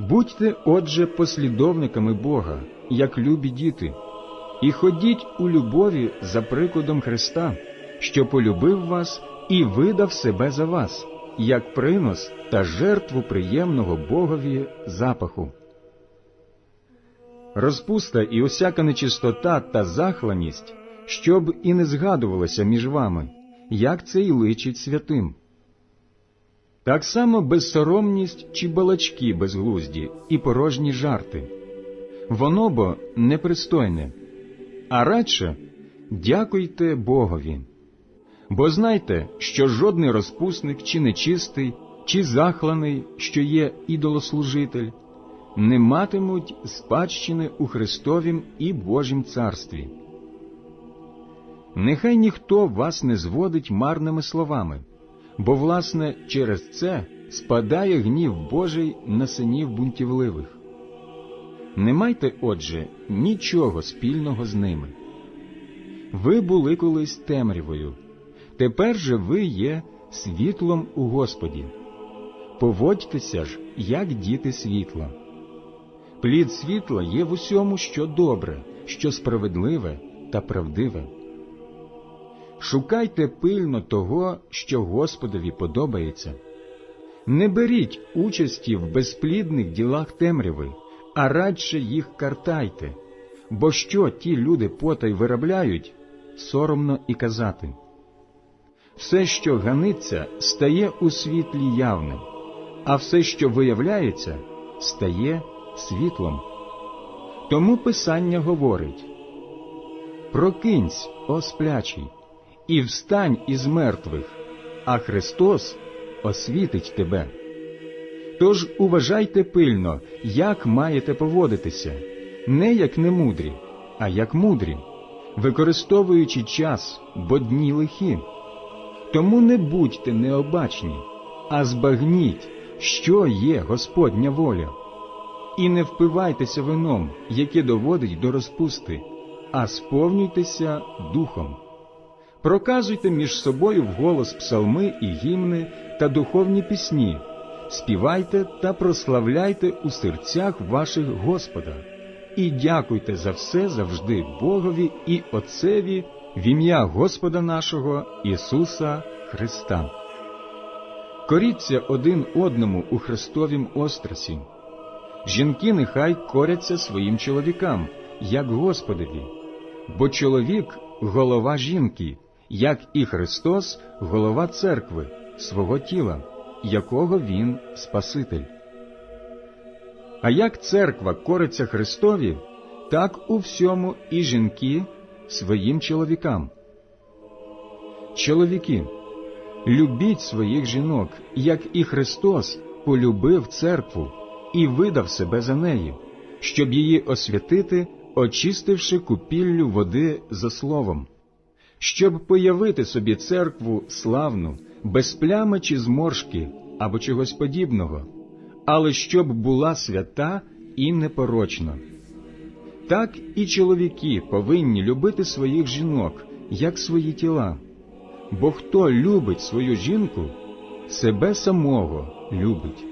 Будьте, отже, послідовниками Бога, як любі діти, і ходіть у любові за прикладом Христа, що полюбив вас і видав себе за вас, як принос та жертву приємного Богові запаху. Розпуста і усяка нечистота та захланість, щоб і не згадувалося між вами, як це й личить святим. Так само безсоромність чи балачки безглузді і порожні жарти. Воно бо непристойне, а радше дякуйте Богові. Бо знайте, що жодний розпусник чи нечистий, чи захланий, що є ідолослужитель, не матимуть спадщини у Христовім і Божім царстві. Нехай ніхто вас не зводить марними словами, бо, власне, через це спадає гнів Божий на синів бунтівливих. Не майте, отже, нічого спільного з ними. Ви були колись темрявою, тепер же ви є світлом у Господі. Поводьтеся ж, як діти світла. Плід світла є в усьому, що добре, що справедливе та правдиве. Шукайте пильно того, що Господові подобається. Не беріть участі в безплідних ділах темряви, а радше їх картайте, бо що ті люди потай виробляють, соромно і казати. Все, що ганиться, стає у світлі явним, а все, що виявляється, стає світлом. Тому Писання говорить Прокинься, о сплячий, і встань із мертвих, а Христос освітить тебе. Тож уважайте пильно, як маєте поводитися, не як немудрі, а як мудрі, використовуючи час, бо дні лихі. Тому не будьте необачні, а збагніть, що є Господня воля. І не впивайтеся вином, яке доводить до розпусти, а сповнюйтеся духом. Проказуйте між собою вголос псалми і гімни та духовні пісні, співайте та прославляйте у серцях ваших Господа, і дякуйте за все завжди Богові і Отцеві в ім'я Господа нашого Ісуса Христа. Коріться один одному у Христовім острасі. Жінки нехай коряться своїм чоловікам, як Господові, бо чоловік голова жінки, як і Христос голова церкви, свого тіла, якого Він Спаситель. А як церква кориться Христові, так у всьому і жінки своїм чоловікам. Чоловіки, любіть своїх жінок, як і Христос полюбив церкву і видав себе за неї, щоб її освятити, очистивши купіллю води за словом, щоб появити собі церкву славну, без плями чи зморшки або чогось подібного, але щоб була свята і непорочна. Так і чоловіки повинні любити своїх жінок, як свої тіла. Бо хто любить свою жінку, себе самого любить.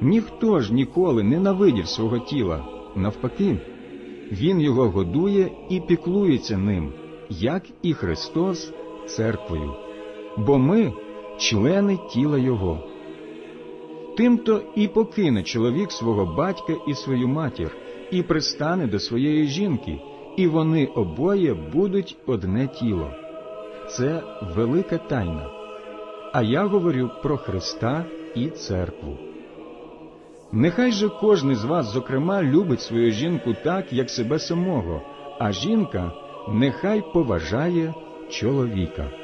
Ніхто ж ніколи не навидів свого тіла, навпаки, Він його годує і піклується ним, як і Христос церквою, бо ми члени тіла Його. Тимто і покине чоловік свого батька і свою матір, і пристане до своєї жінки, і вони обоє будуть одне тіло. Це велика тайна. А я говорю про Христа і церкву. Нехай же кожен з вас, зокрема, любить свою жінку так, як себе самого, а жінка нехай поважає чоловіка.